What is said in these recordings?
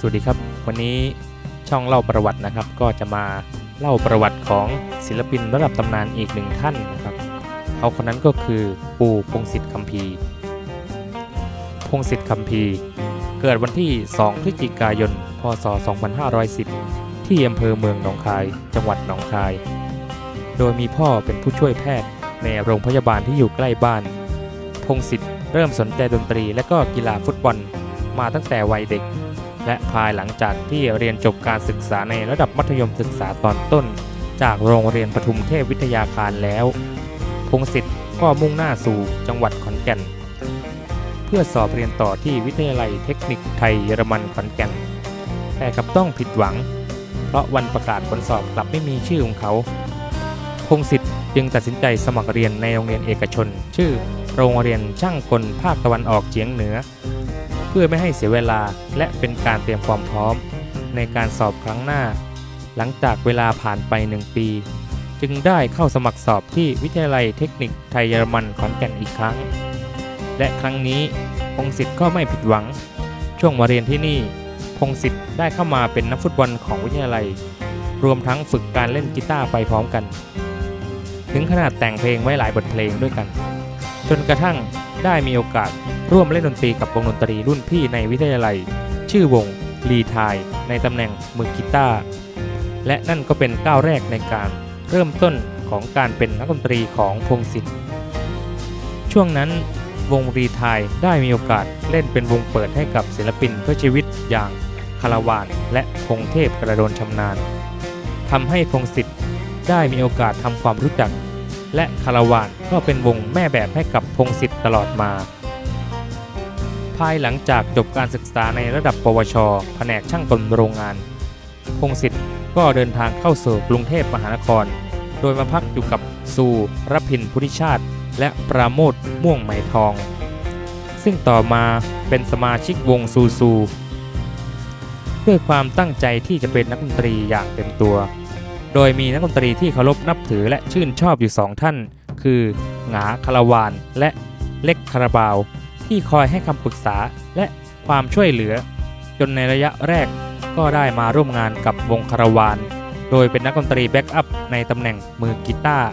สวัสดีครับ วันนี้ช่องเล่าประวัตินะครับ ก็จะมาเล่าประวัติของศิลปินระดับตำนานอีกหนึ่งท่านนะครับเขาคนนั้นก็คือปู่พงศิษฐ์คัมภีร์พงศิษฐ์คัมภีร์เกิดวันที่ 2 พฤศจิกายน พศ 2510 ที่อำเภอเมืองหนองคาย จังหวัดหนองคาย โดยมีพ่อเป็นผู้ช่วยแพทย์ในโรงพยาบาลที่อยู่ใกล้บ้าน พงศิษฐ์เริ่มสนใจดนตรีและก็กีฬาฟุตบอลมาตั้งแต่วัยเด็ก และภายหลังจากที่เรียนจบการศึกษาในระดับมัธยมศึกษาตอนต้น จากโรงเรียนปทุมเทพวิทยาคารแล้ว พงศิษฐ์ก็มุ่งหน้าสู่จังหวัดขอนแก่น เพื่อสอบเรียนต่อที่วิทยาลัยเทคนิคไทยเยอรมันขอนแก่น แต่กับต้องผิดหวัง เพราะวันประกาศผลสอบกลับไม่มีชื่อของเขา พงศิษฐ์จึงตัดสินใจสมัครเรียนในโรงเรียนเอกชน ชื่อโรงเรียนช่างกลภาคตะวันออกเฉียงเหนือ เพื่อไม่ให้เสียเวลาและเป็นการเตรียมความพร้อม ในการสอบครั้งหน้า หลังจากเวลาผ่านไปหนึ่งปี จึงได้เข้าสมัครสอบที่วิทยาลัยเทคนิคไทยเยอรมันขอนแก่นอีกครั้ง และครั้งนี้พงศิษฐ์ก็ไม่ผิดหวัง ช่วงมาเรียนที่นี่พงศิษฐ์ได้เข้ามาเป็นนักฟุตบอลของวิทยาลัย รวมทั้งฝึกการเล่นกีตาร์ไปพร้อมกัน ถึงขนาดแต่งเพลงไว้หลายบทเพลงด้วยกัน จนกระทั่ง ได้มีโอกาสร่วมเล่นดนตรีกับวงดนตรีรุ่นพี่ในวิทยาลัย ชื่อวงรีทายในตำแหน่งมือกีตาร์และนั่นก็เป็นก้าวแรกในการเริ่มต้นของการเป็นนักดนตรีของพงศิษฐ์ช่วงนั้นวงรีทายได้มีโอกาสเล่นเป็นวงเปิดให้กับศิลปินเพื่อชีวิตอย่างคาราวานและพงเทพกระโดนชำนาญทำให้พงศิษฐ์ได้มีโอกาสทำความรู้จัก และคาราวานก็เป็นวงแม่แบบให้กับพงศิษฐ์ตลอดมา ภายหลังจากจบการศึกษาในระดับปวช แผนกช่างกลโรงงาน พงศิษฐ์ก็เดินทางเข้าสู่กรุงเทพมหานคร โดยมาพักอยู่กับซูรพินพุทธิชาติ และปราโมทม่วงไหมทอง ซึ่งต่อมาเป็นสมาชิกวงซูซู ด้วยความตั้งใจที่จะเป็นนักดนตรีอย่างเต็มตัว โดยมีนักดนตรีที่เคารพนับถือและชื่นชอบอยู่สองท่าน คือหงาคาราวาน และเล็กคาราบาว ที่คอยให้คำปรึกษาและความช่วยเหลือ จนในระยะแรกก็ได้มาร่วมงานกับวงคาราวาน โดยเป็นนักดนตรีแบ็กอัพในตำแหน่งมือกีตาร์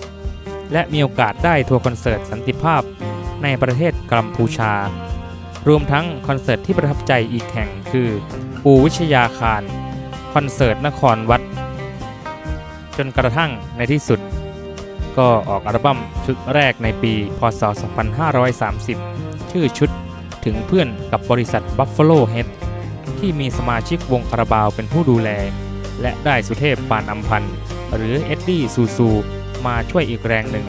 และมีโอกาสได้ทัวร์คอนเสิร์ตสันติภาพในประเทศกัมพูชา รวมทั้งคอนเสิร์ตที่ประทับใจอีกแห่งคือ ปูวิชยาคาร คอนเสิร์ตนครวัด จนกระทั่งในที่สุด ก็ออกอัลบั้มชุดแรกในปี พศ 2530 ชื่อชุดถึงเพื่อนกับบริษัท Buffalo Head ที่มีสมาชิกวงคาราบาวเป็นผู้ดูแล และได้สุเทพปานอัมพันธ์ หรือเอ็ดดี้ซูซูมาช่วยอีกแรงหนึ่ง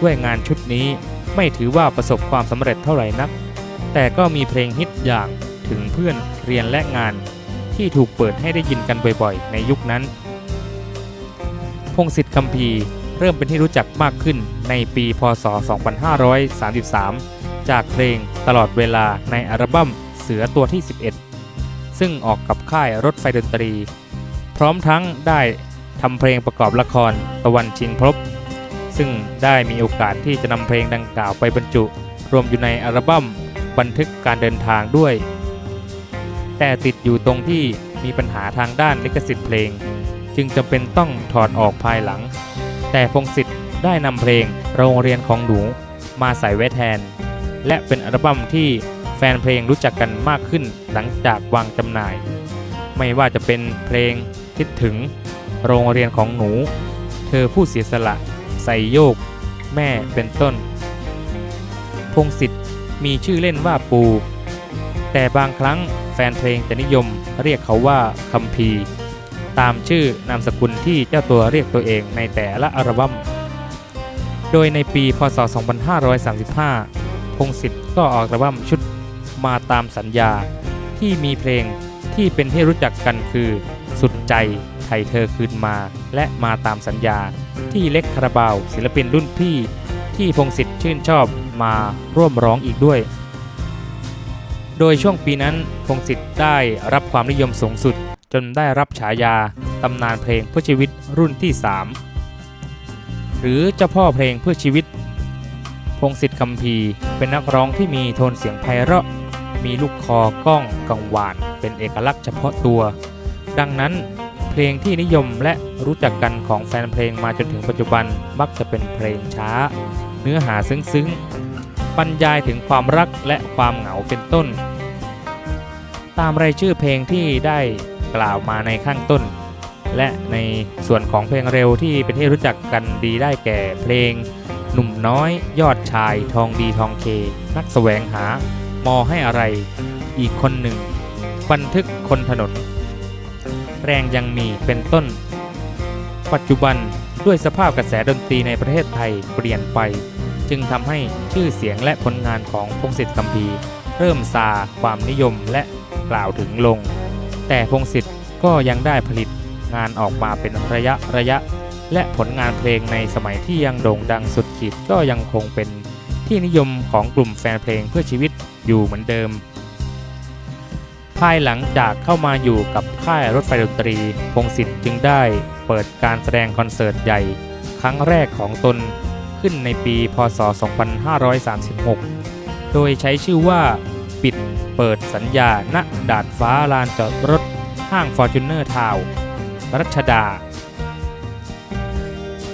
ด้วยงานชุดนี้ไม่ถือว่าประสบความสำเร็จเท่าไหร่นัก แต่ก็มีเพลงฮิตอย่างถึงเพื่อนเรียนและงาน ที่ถูกเปิดให้ได้ยินกันบ่อยๆ ในยุคนั้น พงศิษฐ์คัมภีเริ่มเป็นที่รู้จักมากขึ้นในปีพศ 2533 จากเพลงตลอดเวลาในอัลบั้มเสือตัวที่ 11 ซึ่งออกกับค่ายรถไฟดนตรี พร้อมทั้งได้ทำเพลงประกอบละครตะวันชิงพบ ซึ่งได้มีโอกาสที่จะนำเพลงดังกล่าวไปบรรจุ รวมอยู่ในอัลบั้มบันทึกการเดินทางด้วย แต่ติดอยู่ตรงที่มีปัญหาทางด้านลิขสิทธิ์เพลง จึงจำเป็นต้องถอดออกภายหลัง แต่พงศิษฐ์ได้นำเพลงโรงเรียนของหนูมาใส่ไว้แทน และเป็นอัลบั้มที่แฟนเพลงรู้จักกันมากขึ้นหลังจากวางจำหน่าย ไม่ว่าจะเป็นเพลงคิดถึงโรงเรียนของหนู เธอผู้เสียสละใส่โยก แม่เป็นต้น พงศิษฐ์มีชื่อเล่นว่าปู แต่บางครั้งแฟนเพลงจะนิยมเรียกเขาว่าคัมภีร์ ตามชื่อนามสกุลที่เจ้าตัวเรียกตัวเองในแต่ละอัลบั้ม โดยในปีพศ 2535 พงศิษฐ์ก็ออกอัลบั้มชุดมาตามสัญญาที่มีเพลงที่เป็นที่รู้จักกันคือ สุดใจไทยเธอคืนมา และมาตามสัญญาที่เล็กคาราบาวศิลปินรุ่นพี่ที่พงศิษฐ์ชื่นชอบมาร่วมร้องอีกด้วย โดยช่วงปีนั้นพงศิษฐ์ได้รับความนิยมสูงสุด จนได้รับฉายาตำนานเพลงเพื่อชีวิตรุ่นที่ 3 หรือเจ้าพ่อเพลงเพื่อชีวิต พงศิษฐ์คำพีเป็นนักร้องที่มีโทนเสียงไพเราะ มีลูกคอก้องกังวาน เป็นเอกลักษณ์เฉพาะตัว ดังนั้นเพลงที่นิยมและรู้จักกันของแฟนเพลงมาจนถึงปัจจุบันมักจะเป็นเพลงช้า เนื้อหาซึ้งๆบรรยายถึงความรักและความเหงาเป็นต้น ตามรายชื่อเพลงที่ได้ กล่าวมาในข้างต้น และในส่วนของเพลงเร็วที่เป็นที่รู้จักกันดีได้แก่เพลง หนุ่มน้อยยอดชายทองดีทองเค นักแสวงหามอให้อะไร อีกคนหนึ่ง บันทึกคนถนน แรงยังมีเป็นต้น ปัจจุบันด้วยสภาพกระแสดนตรีในประเทศไทยเปลี่ยนไป จึงทำให้ชื่อเสียงและผลงานของพงศิษฐ์คำพีเริ่มซาความนิยมและกล่าวถึงลง แต่พงศิษฐ์ก็ยังได้ผลิตงานออกมาเป็นระยะระยะ และผลงานเพลงในสมัยที่ยังโด่งดังสุดขีดก็ยังคงเป็นที่นิยมของกลุ่มแฟนเพลงเพื่อชีวิตอยู่เหมือนเดิม ภายหลังจากเข้ามาอยู่กับค่ายรถไฟดนตรี พงศิษฐ์จึงได้เปิดการแสดงคอนเสิร์ตใหญ่ ครั้งแรกของตนขึ้นในปี พศ 2536 โดยใช้ชื่อว่าปิด เปิดสัญญาณดาดฟ้าลานจอดรถห้าง Fortuner Town รัชดา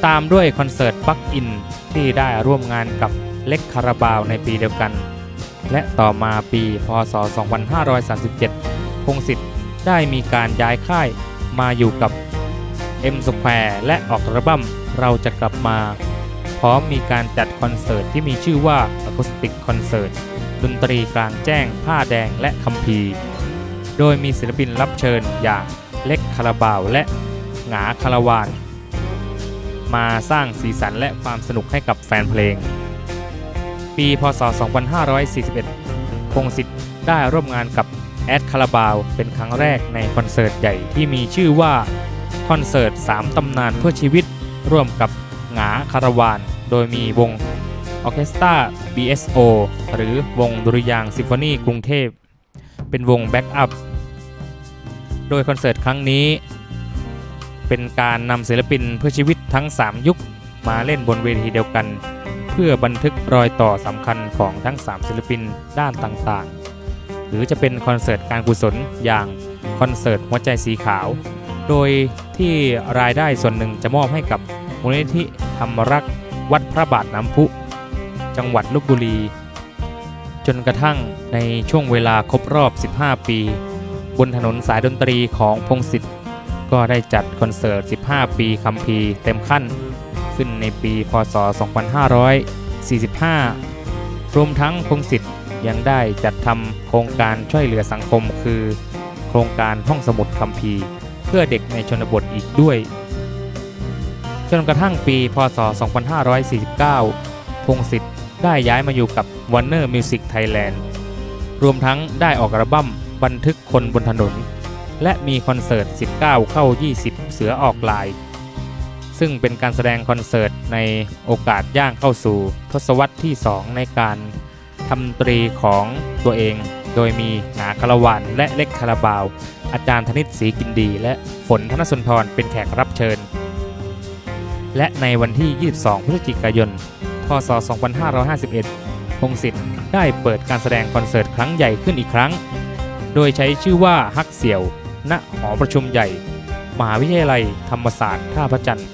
ตามด้วยคอนเสิร์ตปักอินที่ได้ร่วมงานกับเล็กคาราบาวในปีเดียวกัน และต่อมาปีพศ 2537 พงศิษฐ์ได้มีการย้ายค่ายมาอยู่กับ M Square และออกอัลบั้มเราจะกลับมา พร้อมมีการจัดคอนเสิร์ตที่มีชื่อว่า Acoustic Concert ดนตรีกลางแจ้ง ผ้าแดงและคัมภีร์ โดยมีศิลปินรับเชิญอย่างเล็กคาราบาวและหงาคาราวาน มาสร้างสีสันและความสนุกให้กับแฟนเพลง ปีพศ 2541 พงศิษฐ์ได้ร่วมงานกับแอดคาราบาวเป็นครั้งแรกในคอนเสิร์ตใหญ่ที่มีชื่อว่าคอนเสิร์ต 3 ตำนานเพื่อชีวิตร่วมกับหงาคาราวาน โดยมีวง ออเคสตรา BSO หรือวงดุริยางซิมโฟนีกรุงเทพ เป็นวงแบ็กอัพ โดยคอนเสิร์ตครั้งนี้ เป็นการนำศิลปินเพื่อชีวิตทั้ง 3 ยุคมาเล่นบนเวทีเดียวกัน เพื่อบันทึกรอยต่อสำคัญของทั้ง 3 ศิลปินด้านต่างๆ หรือจะเป็นคอนเสิร์ตการกุศลอย่างคอนเสิร์ตหัวใจสีขาว โดยที่รายได้ส่วนหนึ่งจะมอบให้กับมูลนิธิธรรมรักษ์วัดพระบาทน้ำพุ จังหวัดลบบุรี จนกระทั่งในช่วงเวลาครบรอบ 15 ปี บนถนนสายดนตรีของพงศิษฐ์ก็ได้จัดคอนเสิร์ต 15 ปีคัมภีร์เต็มขั้น ขึ้นในปีพศ 2545 รวมทั้งพงศิษฐ์ยังได้จัดทำโครงการช่วยเหลือสังคมคือ โครงการห้องสมุดคัมภีร์เพื่อเด็กในชนบทอีกด้วย จนกระทั่งปี พศ 2549 พงศิษฐ์ ได้ย้ายมาอยู่กับ Warner Music Thailand รวมทั้งได้ออกอัลบั้มบันทึกคนบนถนน และมีคอนเสิร์ต 19 เข้า 20 เสือออกลาย ซึ่งเป็นการแสดงคอนเสิร์ตในโอกาสย่างเข้าสู่ ทศวรรษที่ 2 ในการทำดนตรีของตัวเอง โดยมีหงาคารวานและเล็กคาราบาว อาจารย์ธนิตศรีกินดี และฝนธนสุนทรเป็นแขกรับเชิญ และในวันที่ 22 พฤศจิกายน พศ 2551 พงศิษฐ์ได้เปิดการแสดงคอนเสิร์ตครั้งใหญ่ขึ้นอีกครั้ง โดยใช้ชื่อว่าฮักเสี่ยว ณ หอประชุมใหญ่ มหาวิทยาลัยธรรมศาสตร์ท่าพระจันทร์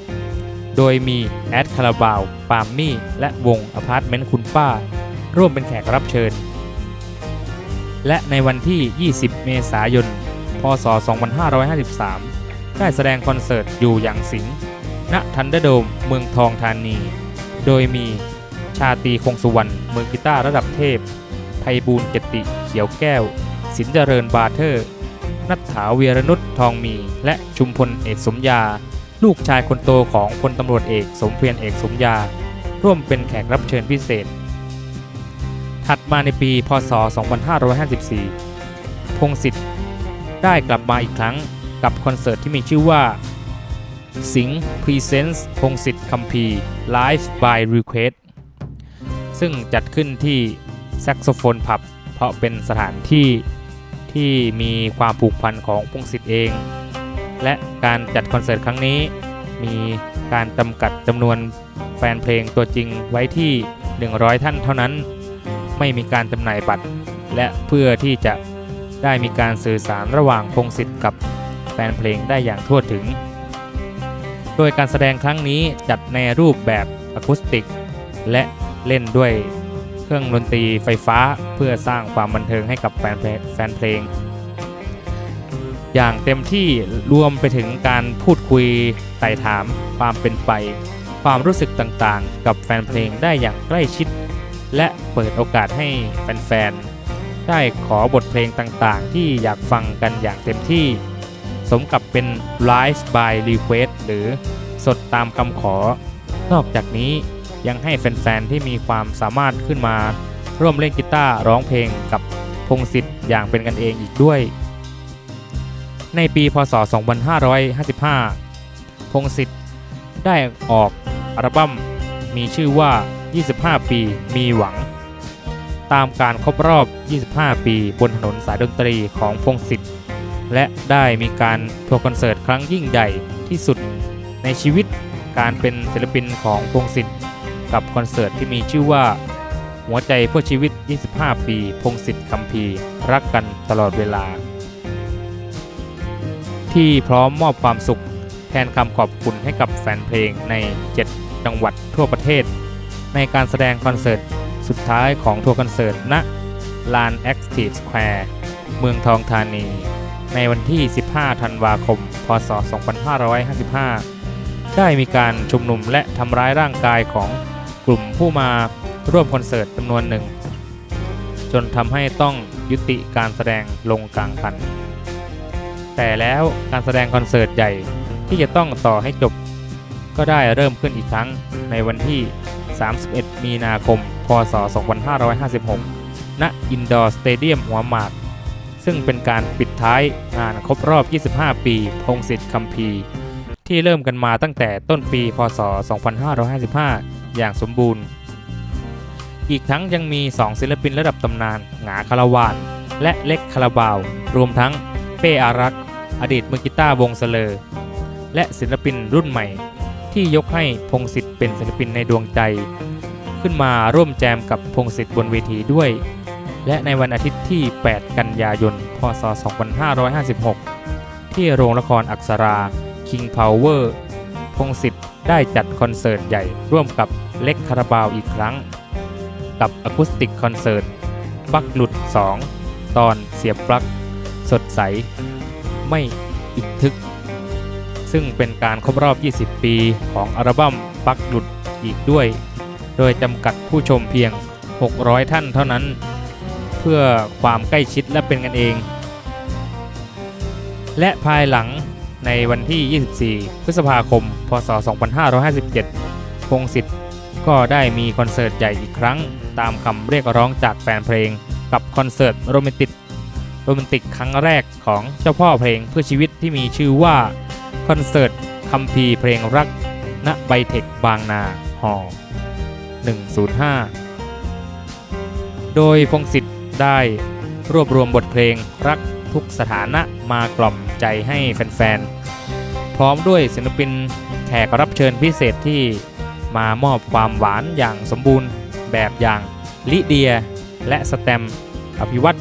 โดยมีแอดคาราบาว ปามมี่ และวงอพาร์ตเมนต์คุณป้า ร่วมเป็นแขกรับเชิญ และในวันที่ 20 เมษายน พศ 2553 ได้แสดงคอนเสิร์ตอยู่อย่างสิงห์ณทันเดอร์โดมเมืองทองธานี โดยมีชาตีคงสุวรรณมือกีตาร์ระดับเทพ ไพบูลเกติเขียวแก้ว สินเจริญบาเทอร์ นัทถาเวียรนุชทองมี และชุมพลเอกสมยา ลูกชายคนโตของพลตำรวจเอกสมเพียรเอกสมยา ร่วมเป็นแขกรับเชิญพิเศษ ถัดมาในปีพศ 2554 พงศิษฐ์ได้กลับมาอีกครั้งกับคอนเสิร์ตที่มีชื่อว่า สิงห์ Presents พงศิษฐ์คัมภีร์ Live by Request ซึ่งจัดขึ้นที่แซกโซโฟนผับ เพราะเป็นสถานที่ที่มีความผูกพันของพงศิษฐ์เอง และการจัดคอนเสิร์ตครั้งนี้ มีการจำกัดจำนวนแฟนเพลงตัวจริงไว้ที่ 100 ท่านเท่านั้น ไม่มีการจำหน่ายบัตร และเพื่อที่จะได้มีการสื่อสารระหว่างพงศิษฐ์กับแฟนเพลงได้อย่างทั่วถึง โดยการแสดงครั้งนี้จัดในรูปแบบอะคูสติก และเล่นด้วยเครื่องดนตรีไฟฟ้าเพื่อสร้างความบันเทิงให้กับแฟนเพลงแฟนเพลง อย่างเต็มที่รวมไปถึงการพูดคุยไต่ถามความเป็นไป ความรู้สึกต่างๆ กับแฟนเพลงได้อย่างใกล้ชิด และเปิดโอกาสให้แฟนๆได้ขอบทเพลงต่างๆ ที่อยากฟังกันอย่างเต็มที่ สมกับเป็น Live by Request หรือสดตามคำขอ นอกจากนี้ยังให้แฟนๆ ที่มีความสามารถขึ้นมา ร่วมเล่นกีตาร์ร้องเพลงกับพงศิษฐ์อย่างเป็นกันเองอีกด้วย ในปีพศ 2555 พงศิษฐ์ได้ออกอัลบั้มมีชื่อว่า 25 ปีมีหวัง ตามการครบรอบ 25 ปีบนถนนสายดนตรีของพงศิษฐ์ และได้มีการทัวร์คอนเสิร์ตครั้งยิ่งใหญ่ที่สุดในชีวิตการเป็นศิลปินของพงศิษฐ์กับคอนเสิร์ตที่มีชื่อว่า หัวใจเพื่อชีวิต 25 ปี พงศิษฐ์คัมภีร์รักกันตลอดเวลา ที่พร้อมมอบความสุขแทนคำขอบคุณให้กับแฟนเพลงใน 7 จังหวัดทั่วประเทศ ในการแสดงคอนเสิร์ตสุดท้ายของทัวร์คอนเสิร์ตณลาน Active Square เมืองทองธานี ในวันที่ 15 ธันวาคม พศ 2555 ได้มีการชุมนุมและทำร้ายร่างกายของกลุ่มผู้มาร่วมคอนเสิร์ตจำนวนหนึ่ง จนทำให้ต้องยุติการแสดงลงกลางคัน แต่แล้วการแสดงคอนเสิร์ตใหญ่ที่จะต้องต่อให้จบ ก็ได้เริ่มขึ้นอีกครั้งในวันที่ 31 มีนาคม พศ 2556 ณ อินดอร์สเตเดียมหัวหมาก ซึ่งเป็นการปิดท้ายงานครบรอบ 25 ปี พงศิษฐ์คัมภีร์ที่เริ่มกันมาตั้งแต่ต้นปี พศ 2555 อย่างสมบูรณ์ อีกทั้งยังมี 2 ศิลปินระดับตำนาน หงาคาราวาน และเล็กคาราบาว รวมทั้งเป้อารักษ์ อดีตมือกีตาร์วงเสลอ และศิลปินรุ่นใหม่ ที่ยกให้พงศิษฐ์เป็นศิลปินในดวงใจ ขึ้นมาร่วมแจมกับพงศิษฐ์บนเวทีด้วย และในวันอาทิตย์ที่ 8 กันยายน พศ 2556 ที่โรงละครอักษรา King Power พงศิษฐ์ได้จัดคอนเสิร์ตใหญ่ร่วมกับเล็กคาราบาวอีกครั้ง กับอะคูสติกคอนเสิร์ตบักหลุด 2 ตอนเสียบปลั๊ก สดใส ไม่อึดทึก ซึ่งเป็นการครบรอบ 20 ปีของอัลบั้มปักหลุดอีกด้วย โดยจำกัดผู้ชมเพียง 600 ท่านเท่านั้น พื่อความใกล้ชิดและเป็นกันเอง และภายหลังในวันที่ 24 พฤษภาคม พศ 2557 พงศิษฐ์ก็ได้มีคอนเสิร์ตใหญ่อีกครั้ง ตามคำเรียกร้องจากแฟนเพลง กับคอนเสิร์ตโรแมนติกโรแมนติกครั้งแรกของเจ้าพ่อเพลงเพื่อชีวิตที่มีชื่อว่าคอนเสิร์ตคัมภีร์เพลงรัก ณ ไบเทคบางนาหอ105 โดยพงศิษฐ์ ได้รวบรวมบทเพลงรักทุกสถานะมากล่อมใจให้แฟนๆ พร้อมด้วยศิลปินแขกรับเชิญพิเศษที่มามอบความหวานอย่างสมบูรณ์แบบอย่างลิเดีย และสแตมอภิวัต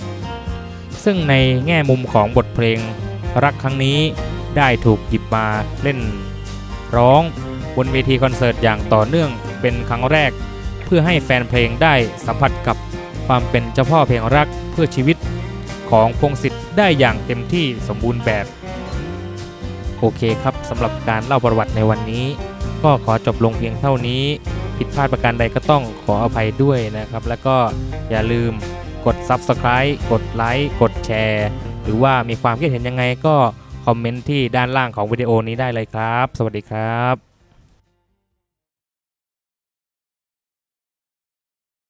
ซึ่งในแง่มุมของบทเพลงรักครั้งนี้ได้ถูกหยิบมาเล่น ร้องบนเวทีคอนเสิร์ตอย่างต่อเนื่องเป็นครั้งแรก เพื่อให้แฟนเพลงได้สัมผัสกับ ความเป็นเจ้าพ่อเพลงรักเพื่อชีวิตของพงศิษฐ์ได้อย่างเต็มที่สมบูรณ์แบบ โอเคครับสำหรับการเล่าประวัติในวันนี้ ก็ขอจบลงเพียงเท่านี้ ผิดพลาดประการใดก็ต้องขออภัยด้วยนะครับ แล้วก็อย่าลืมกด Subscribe กดไลค์กดแชร์หรือว่ามีความคิดเห็นยังไงก็คอมเมนต์ที่ด้านล่างของวิดีโอนี้ได้เลยครับ สวัสดีครับ